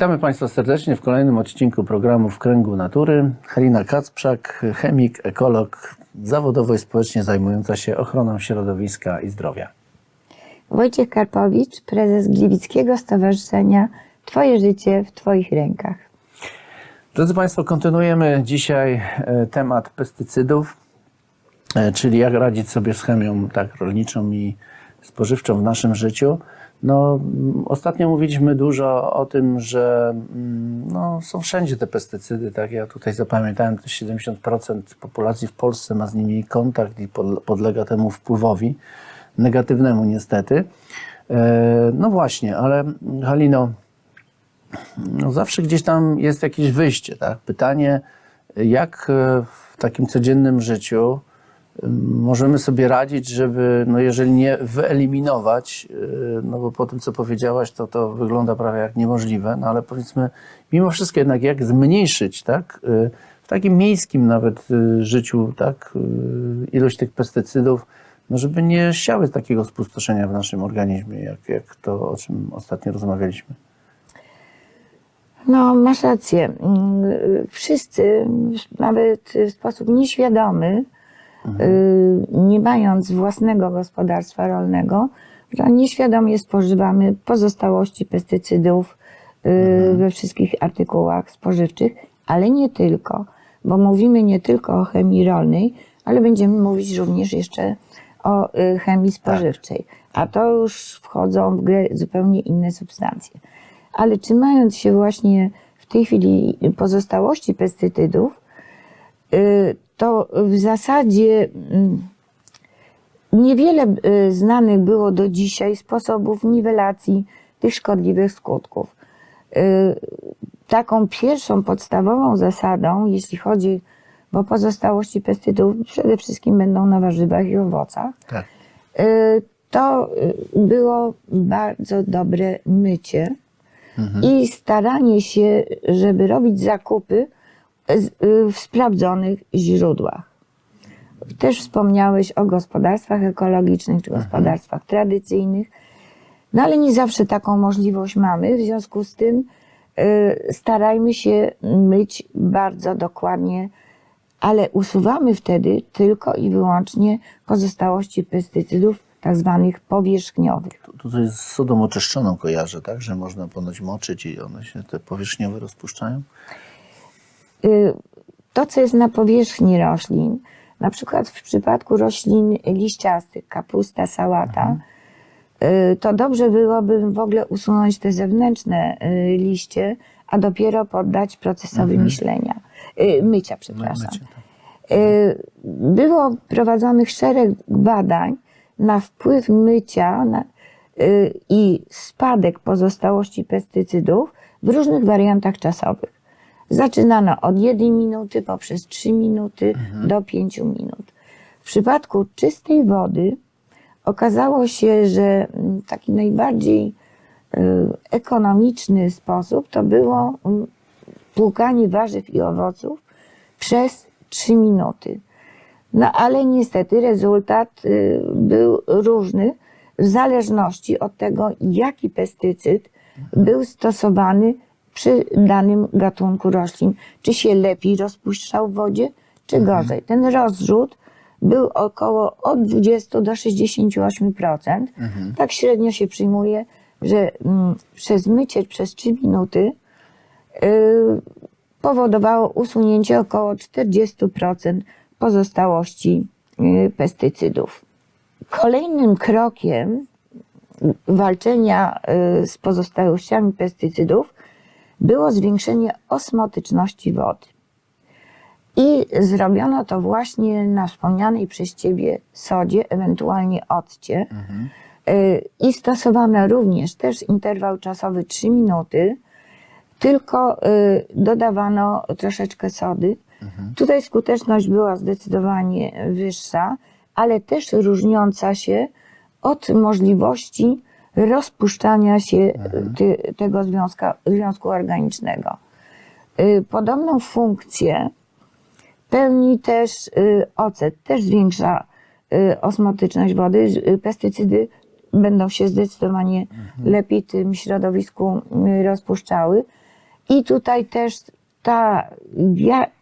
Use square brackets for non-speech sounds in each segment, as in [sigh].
Witamy Państwa serdecznie w kolejnym odcinku programu W Kręgu Natury. Halina Kacprzak, chemik, ekolog, zawodowo i społecznie zajmująca się ochroną środowiska i zdrowia. Wojciech Karpowicz, prezes Gliwickiego Stowarzyszenia Twoje życie w Twoich rękach. Drodzy Państwo, kontynuujemy dzisiaj e, temat pestycydów, e, czyli jak radzić sobie z chemią tak rolniczą i spożywczą w naszym życiu. No, ostatnio mówiliśmy dużo o tym, że mm, no, są wszędzie te pestycydy. Tak? Ja tutaj zapamiętałem, że 70% populacji w Polsce ma z nimi kontakt i pod- podlega temu wpływowi negatywnemu niestety. E, No właśnie, ale Halino, no zawsze gdzieś tam jest jakieś wyjście, tak? Pytanie, jak e, w takim codziennym życiu możemy sobie radzić, żeby, no jeżeli nie wyeliminować, e, no bo po tym, co powiedziałaś, to to wygląda prawie jak niemożliwe, no ale powiedzmy, mimo wszystko jednak jak zmniejszyć, tak? e, W takim miejskim nawet e, życiu, tak? Ilość tych pestycydów, no żeby nie siały takiego spustoszenia w naszym organizmie, jak, jak to, o czym ostatnio rozmawialiśmy. No, masz rację. Mm, Wszyscy, nawet w sposób nieświadomy, y, nie mając własnego gospodarstwa rolnego, nieświadomie spożywamy pozostałości pestycydów y, we wszystkich artykułach spożywczych, ale nie tylko, bo mówimy nie tylko o chemii rolnej, ale będziemy mówić również jeszcze o y, chemii spożywczej. A to już wchodzą w grę zupełnie inne substancje. Ale trzymając się właśnie w tej chwili pozostałości pestycydów, y, to w zasadzie mm, niewiele y, znanych było do dzisiaj sposobów niwelacji tych szkodliwych skutków. Y, Taką pierwszą podstawową zasadą, jeśli chodzi o pozostałości pestycydów, przede wszystkim będą na warzywach i owocach, Tak. y, to było bardzo dobre mycie i staranie się, żeby robić zakupy w sprawdzonych źródłach. Też wspomniałeś o gospodarstwach ekologicznych czy gospodarstwach tradycyjnych, no ale nie zawsze taką możliwość mamy, w związku z tym y, starajmy się myć bardzo dokładnie, ale usuwamy wtedy tylko i wyłącznie pozostałości pestycydów, tak zwanych powierzchniowych. Tu- Tutaj z sodą oczyszczoną kojarzę, tak? Że można ponoć moczyć i one się te powierzchniowe rozpuszczają. Y, To, co jest na powierzchni roślin, na przykład w przypadku roślin liściastych, kapusta, sałata, y, to dobrze byłoby w ogóle usunąć te zewnętrzne y, liście, a dopiero poddać procesowi myślenia, y, mycia, przepraszam. mycie, tak. Było prowadzonych szereg badań na wpływ mycia na, i spadek pozostałości pestycydów w różnych wariantach czasowych. Zaczynano od 1 minuty poprzez 3 minuty do 5 minut. W przypadku czystej wody okazało się, że mm, taki najbardziej y, ekonomiczny sposób to było mm, płukanie warzyw i owoców przez 3 minuty. No ale niestety rezultat y, był różny w zależności od tego, jaki pestycyd był stosowany przy danym gatunku roślin. Czy się lepiej rozpuszczał w wodzie, czy gorzej. Ten rozrzut był około od 20 do 68%. Tak średnio się przyjmuje, że mm, przez mycie przez 3 minuty y, powodowało usunięcie około 40% pozostałości y, pestycydów. Kolejnym krokiem walczenia y, z pozostałościami pestycydów było zwiększenie osmotyczności wody. I zrobiono to właśnie na wspomnianej przez Ciebie sodzie, ewentualnie occie. Y, I stosowano również też interwał czasowy 3 minuty, tylko y, dodawano troszeczkę sody. Tutaj skuteczność była zdecydowanie wyższa, ale też różniąca się od możliwości rozpuszczania się ty, tego związka, związku organicznego. Y, Podobną funkcję pełni też y, ocet, też zwiększa osmotyczność wody. Pestycydy będą się zdecydowanie lepiej w tym środowisku rozpuszczały, I tutaj też ta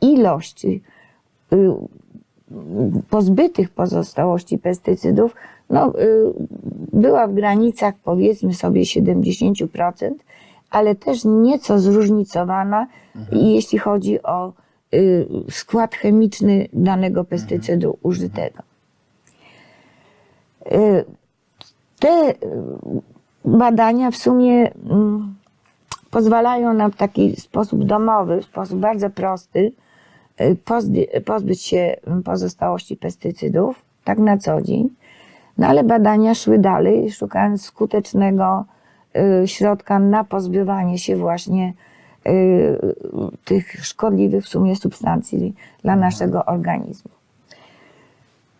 ilość pozbytych pozostałości pestycydów no, y, była w granicach powiedzmy sobie 70%, ale też nieco zróżnicowana, jeśli chodzi o y, skład chemiczny danego pestycydu użytego. Y, Te badania w sumie mm, pozwalają nam w taki sposób domowy, w sposób bardzo prosty, pozby- pozbyć się pozostałości pestycydów, tak na co dzień. No ale badania szły dalej, szukając skutecznego y, środka na pozbywanie się właśnie y, tych szkodliwych w sumie substancji dla naszego organizmu.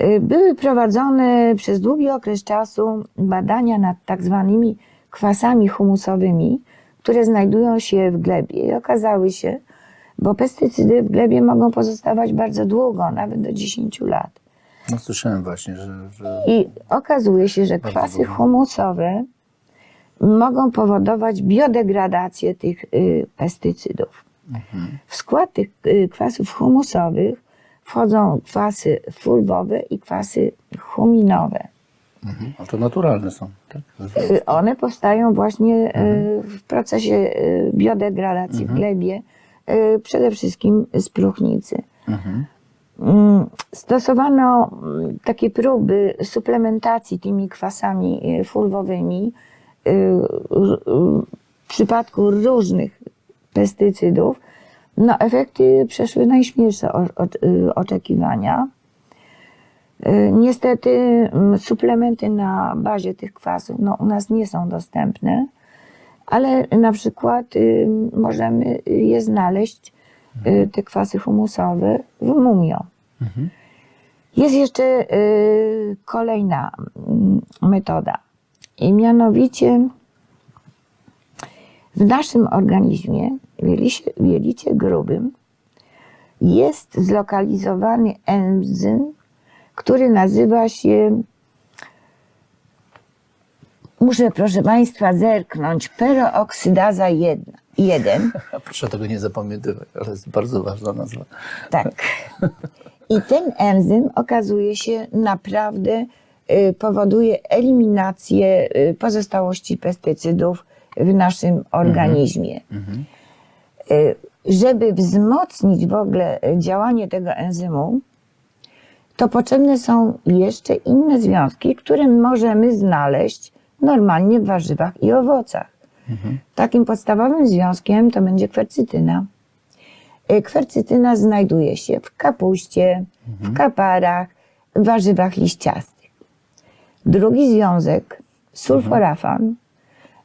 Y, Były prowadzone przez długi okres czasu badania nad tak zwanymi kwasami humusowymi, które znajdują się w glebie i okazały się, bo pestycydy w glebie mogą pozostawać bardzo długo, nawet do 10 lat. No słyszałem właśnie, że, że I okazuje się, że kwasy długo. humusowe mogą powodować biodegradację tych y, pestycydów. W skład tych y, kwasów humusowych wchodzą kwasy fulwowe i kwasy huminowe. mhm. A to naturalne są, tak? Y, One powstają właśnie y, w procesie y, biodegradacji w glebie, y, przede wszystkim z próchnicy. Mhm. Mm, Stosowano mm, takie próby suplementacji tymi kwasami y, fulwowymi y, y, w przypadku różnych pestycydów. No, efekty przeszły najśmielsze oczekiwania. Niestety mm, suplementy na bazie tych kwasów no, u nas nie są dostępne, ale na przykład możemy je znaleźć, y, te kwasy humusowe, w mumio. Jest jeszcze y, kolejna mm, metoda, i mianowicie w naszym organizmie, w jelicie, w jelicie grubym, jest zlokalizowany enzym, który nazywa się, muszę proszę Państwa zerknąć, perooksydaza 1. 1. [laughs] Proszę tego nie zapamiętywać, ale jest bardzo ważna nazwa. Tak. I ten enzym okazuje się naprawdę y, powoduje eliminację y, pozostałości pestycydów w naszym organizmie. Y, Żeby wzmocnić w ogóle działanie tego enzymu, to potrzebne są jeszcze inne związki, które możemy znaleźć normalnie w warzywach i owocach. Takim podstawowym związkiem to będzie kwercytyna. Y, Kwercytyna znajduje się w kapuście, w kaparach, w warzywach liściastych. Drugi związek, sulforafan,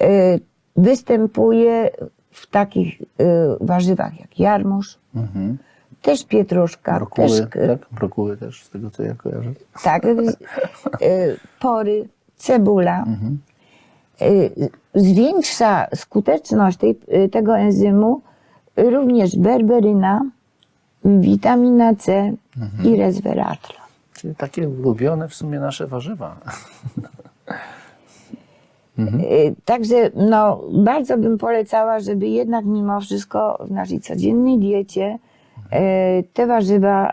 y, występuje w takich y, warzywach jak jarmuż, Mhm. też pietruszka, Brokuły, też tak? Brokuły też, z tego co ja kojarzę. tak, pory, cebula. Y, Zwiększa skuteczność tej, y, tego enzymu również berberyna, witamina C i resveratrol. Czyli takie ulubione w sumie nasze warzywa. [laughs] Y, Także no, bardzo bym polecała, żeby jednak mimo wszystko w naszej codziennej diecie y, te warzywa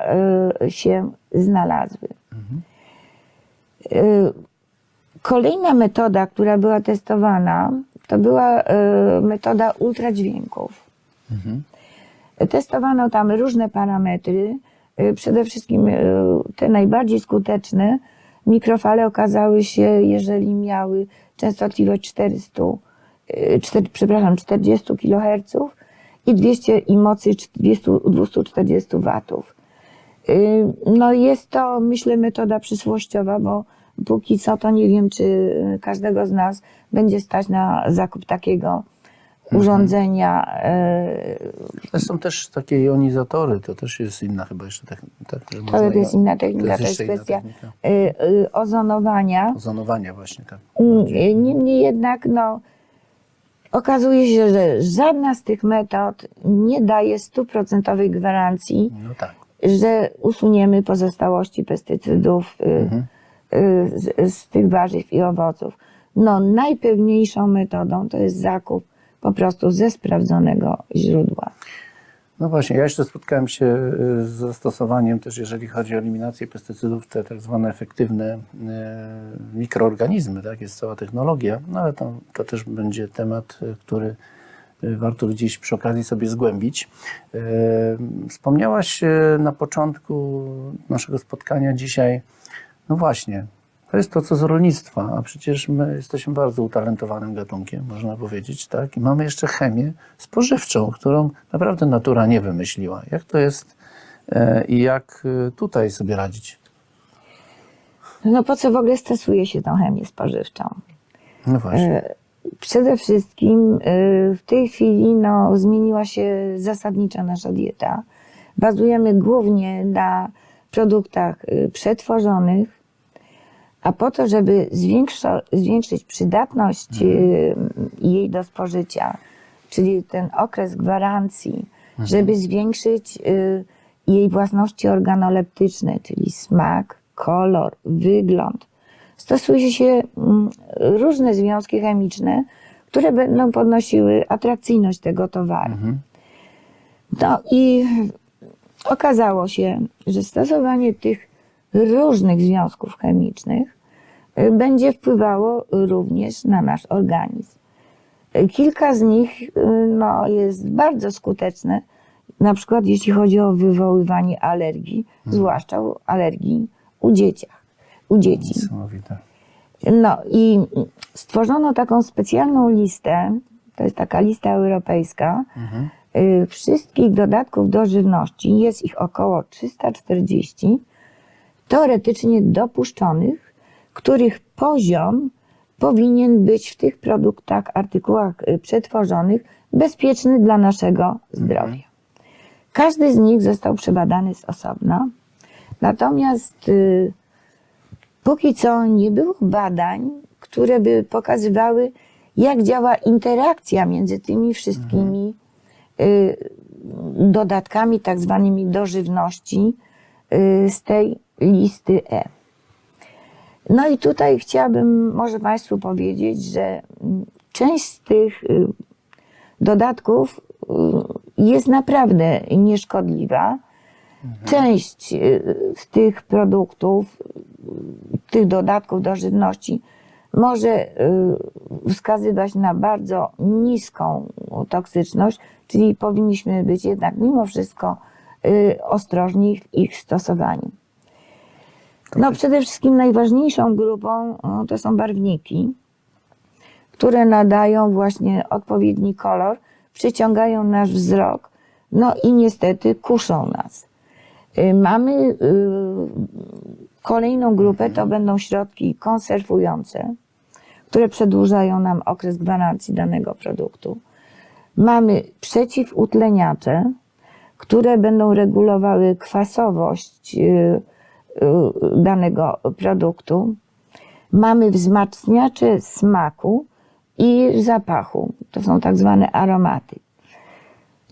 y, się znalazły. Y, Kolejna metoda, która była testowana, to była y, metoda ultradźwięków. Testowano tam różne parametry. Y, Przede wszystkim y, te najbardziej skuteczne mikrofale okazały się, jeżeli miały częstotliwość 400, y, 4, przepraszam, 40 kHz i 200 i mocy 200, 240 watów. Y, No jest to, myślę, metoda przysłościowa, bo póki co to nie wiem, czy każdego z nas będzie stać na zakup takiego urządzenia. y, Ale są też takie jonizatory, to też jest inna chyba jeszcze technika. Tak, To jest inna technika, to jest jeszcze inna kwestia technika. y, y, ozonowania. Ozonowania właśnie, tak. Mm, Niemniej jednak, no, okazuje się, że żadna z tych metod nie daje stuprocentowej gwarancji, No tak. że usuniemy pozostałości pestycydów y, y, z, z tych warzyw i owoców. No, najpewniejszą metodą to jest zakup po prostu ze sprawdzonego źródła. No właśnie, ja jeszcze spotkałem się y, z zastosowaniem też, jeżeli chodzi o eliminację pestycydów, te tak zwane efektywne y, mikroorganizmy, tak, jest cała technologia, no ale to, to też będzie temat, y, który warto gdzieś przy okazji sobie zgłębić. Wspomniałaś na początku naszego spotkania dzisiaj, no właśnie, to jest to, co z rolnictwa, a przecież my jesteśmy bardzo utalentowanym gatunkiem, można powiedzieć, tak? I mamy jeszcze chemię spożywczą, którą naprawdę natura nie wymyśliła. Jak to jest e, i jak e, tutaj sobie radzić? No po co w ogóle stosuje się tą chemię spożywczą? No właśnie. E, Przede wszystkim w tej chwili no, zmieniła się zasadniczo nasza dieta. Bazujemy głównie na produktach e, przetworzonych, a po to, żeby zwiększyć przydatność e, jej do spożycia, czyli ten okres gwarancji, żeby zwiększyć e, jej własności organoleptyczne, czyli smak, kolor, wygląd, stosuje się mm, różne związki chemiczne, które będą podnosiły atrakcyjność tego towaru. No i okazało się, że stosowanie tych różnych związków chemicznych y, będzie wpływało również na nasz organizm. Kilka z nich y, no, jest bardzo skuteczne, na przykład jeśli chodzi o wywoływanie alergii, zwłaszcza u- alergii u dzieciach, u dzieci. Niesamowite. No i stworzono taką specjalną listę, to jest taka lista europejska, y, wszystkich dodatków do żywności, jest ich około 340, teoretycznie dopuszczonych, których poziom powinien być w tych produktach, artykułach y, przetworzonych bezpieczny dla naszego zdrowia. Każdy z nich został przebadany z osobna, natomiast y, póki co nie było badań, które by pokazywały, jak działa interakcja między tymi wszystkimi y, dodatkami, tak zwanymi do żywności y, z tej listy E. No i tutaj chciałabym może Państwu powiedzieć, że mm, część z tych y, dodatków y, jest naprawdę nieszkodliwa. Część y, z tych produktów, y, tych dodatków do żywności może y, wskazywać na bardzo niską toksyczność, czyli powinniśmy być jednak mimo wszystko y, ostrożni w ich stosowaniu. No przede wszystkim najważniejszą grupą to są barwniki, które nadają właśnie odpowiedni kolor, przyciągają nasz wzrok, no i niestety kuszą nas. Y, Mamy kolejną grupę, to będą środki konserwujące, które przedłużają nam okres gwarancji danego produktu. Mamy przeciwutleniacze, które będą regulowały kwasowość y, y, danego produktu. Mamy wzmacniacze smaku i zapachu. To są tak zwane aromaty.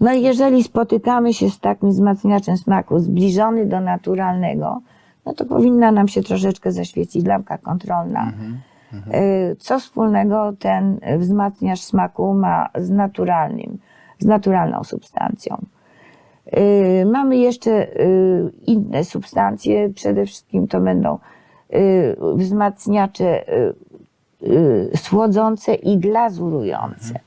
No i jeżeli spotykamy się z takim wzmacniaczem smaku zbliżony do naturalnego, no to powinna nam się troszeczkę zaświecić lampka kontrolna. Y, Co wspólnego ten wzmacniacz smaku ma z naturalnym, z naturalną substancją? Y, Mamy jeszcze y, inne substancje, przede wszystkim to będą wzmacniacze słodzące i glazurujące.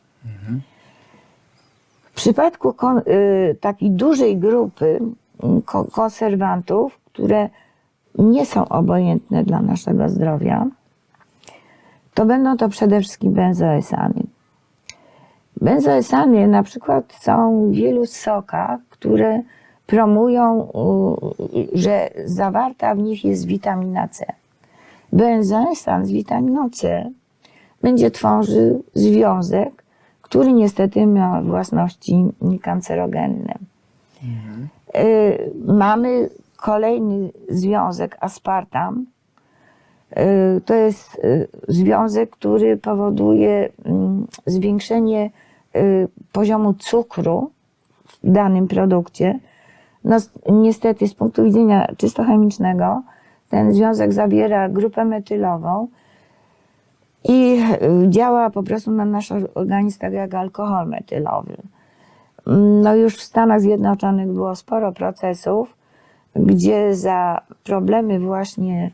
W przypadku kon, y, takiej dużej grupy mm, ko- konserwantów, które nie są obojętne dla naszego zdrowia, to będą to przede wszystkim benzoesany. Benzoesany na przykład są w wielu sokach, które promują, że zawarta w nich jest witamina C. Benzoesan z witaminą C będzie tworzył związek, który niestety ma własności kancerogenne. Y, Mamy kolejny związek, aspartam. Y, To jest y, związek, który powoduje mm, zwiększenie y, poziomu cukru w danym produkcie. No, niestety, z punktu widzenia czysto chemicznego, ten związek zawiera grupę metylową I działa po prostu na nasz organizm tak jak alkohol metylowy. No już w Stanach Zjednoczonych było sporo procesów, gdzie za problemy właśnie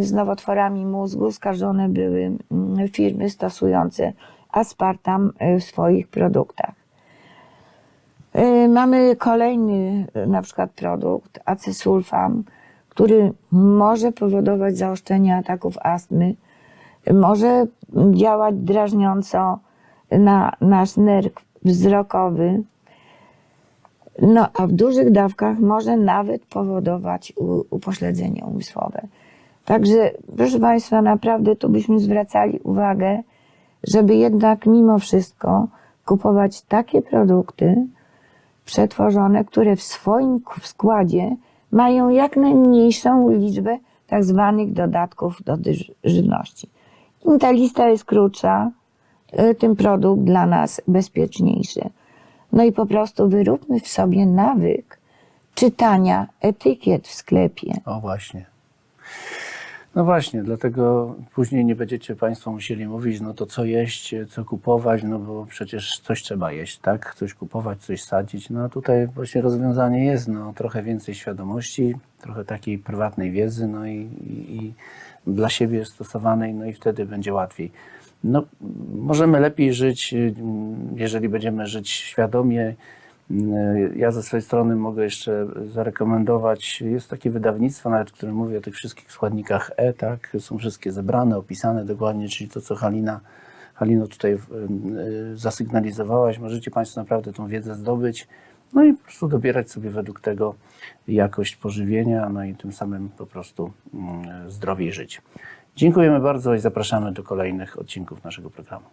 z nowotworami mózgu skarżone były mm, firmy stosujące aspartam y, w swoich produktach. Y, Mamy kolejny y, na przykład produkt, acesulfam, który może powodować zaostrzenie ataków astmy, może działać drażniąco na nasz nerw wzrokowy, no a w dużych dawkach może nawet powodować upośledzenie umysłowe. Także, proszę Państwa, naprawdę tu byśmy zwracali uwagę, żeby jednak mimo wszystko kupować takie produkty przetworzone, które w swoim składzie mają jak najmniejszą liczbę tak zwanych dodatków do żywności. Im ta lista jest krótsza, y, tym produkt dla nas bezpieczniejszy. No i po prostu wyróbmy w sobie nawyk czytania etykiet w sklepie. O właśnie. No właśnie, dlatego później nie będziecie Państwo musieli mówić, no to co jeść, co kupować, no bo przecież coś trzeba jeść, tak? Coś kupować, coś sadzić. No a tutaj właśnie rozwiązanie jest, no trochę więcej świadomości, trochę takiej prywatnej wiedzy, no i, i, i dla siebie stosowanej, no i wtedy będzie łatwiej. No, możemy lepiej żyć, y, jeżeli będziemy żyć świadomie, ja ze swojej strony mogę jeszcze zarekomendować, jest takie wydawnictwo nawet, które mówi o tych wszystkich składnikach E, tak, są wszystkie zebrane, opisane dokładnie, czyli to, co Halina, Halino tutaj y, zasygnalizowałaś, możecie Państwo naprawdę tą wiedzę zdobyć, no i po prostu dobierać sobie według tego jakość pożywienia, no i tym samym po prostu mm, zdrowiej żyć. Dziękujemy bardzo i zapraszamy do kolejnych odcinków naszego programu.